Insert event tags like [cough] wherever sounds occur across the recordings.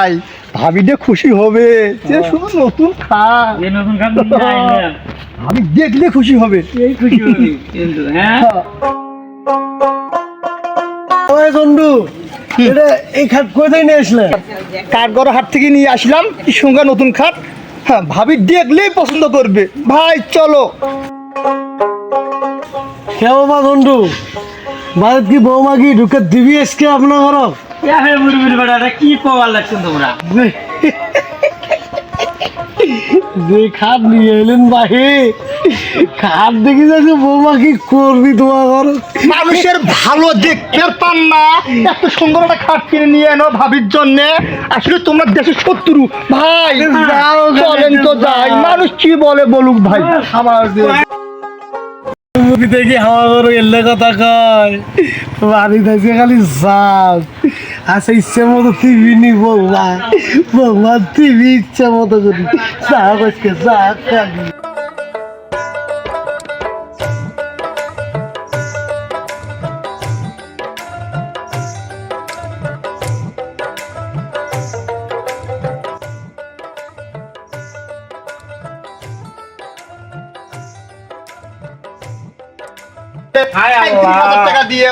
ভাই ভাবিটা খুশি হবে যে শুধু নতুন খাট নতুন [laughs] আমি দেখলে খুশি হবে। এই খুশি হবি [laughs] কিন্তু হ্যাঁ? ওই জন্ডু এটা এই খাট কোথায় নিয়ে আসলে? কাঠগড় হাট থেকে নিয়ে আসলাম কি সঙ্গে নতুন খাট। হ্যাঁ ভাবি দেখলেই পছন্দ করবে। ভাই চলো। কেমন মা জন্ডু বাড়িত কি বৌমা কি ঢুকে দিবি আজকে আপনার ঘর? হে বুড়ি বুড়ি কি পাওয়ার লাগছেন তোমরা? যে খাট নিয়ে এলেন বাহি। খাট দেখি যাচ্ছে বৌমা কি করবি তোমার মানুষের ভালো দেখতে পান না। এত সুন্দর একটা খাট কিনে নিয়ে এনো ভাবির জন্য। আসলে তোমরা দেশের শত্রু। ভাই চলেন তো যাই। মানুষ কি বলে বলুক ভাই? আমার দেখি হাওয়া ঘর এলে কথা কয়। বাড়ি খালি সাপ আচ্ছা ইচ্ছে মতো টিভি নি বৌমা বৌমা টিভি ইচ্ছে মতো করি। চা আজকে চা খাবি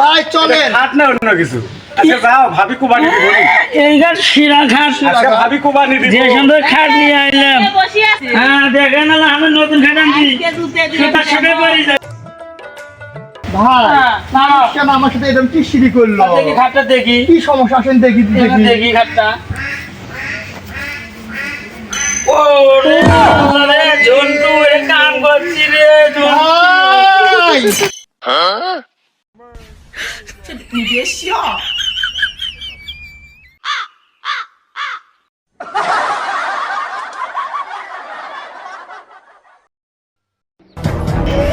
ভাই চলেন। খাট না অন্য কিছু। আচ্ছা যাও ভাবি কুবানি দিব নি। এই খাট শিরা খাট আজকে ভাবি কুবানি দিব যে সুন্দর খাট নিয়ে আইলাম। হ্যাঁ দেখেন আমি নতুন খাট আনছি। আজকে দুধে দিয়ে সুতা সুতে পরি যায় ভাই হ্যাঁ, কেন আমার সাথে এরকম কি সিঁড়ি করল দেখি খাটটা দেখি? কি সমস্যা? আসেন দেখি দেখি। দেখি খাটটা। ও রে আল্লাহ রে জন্টু এ কাম করছি রে জন্টু। ভাই।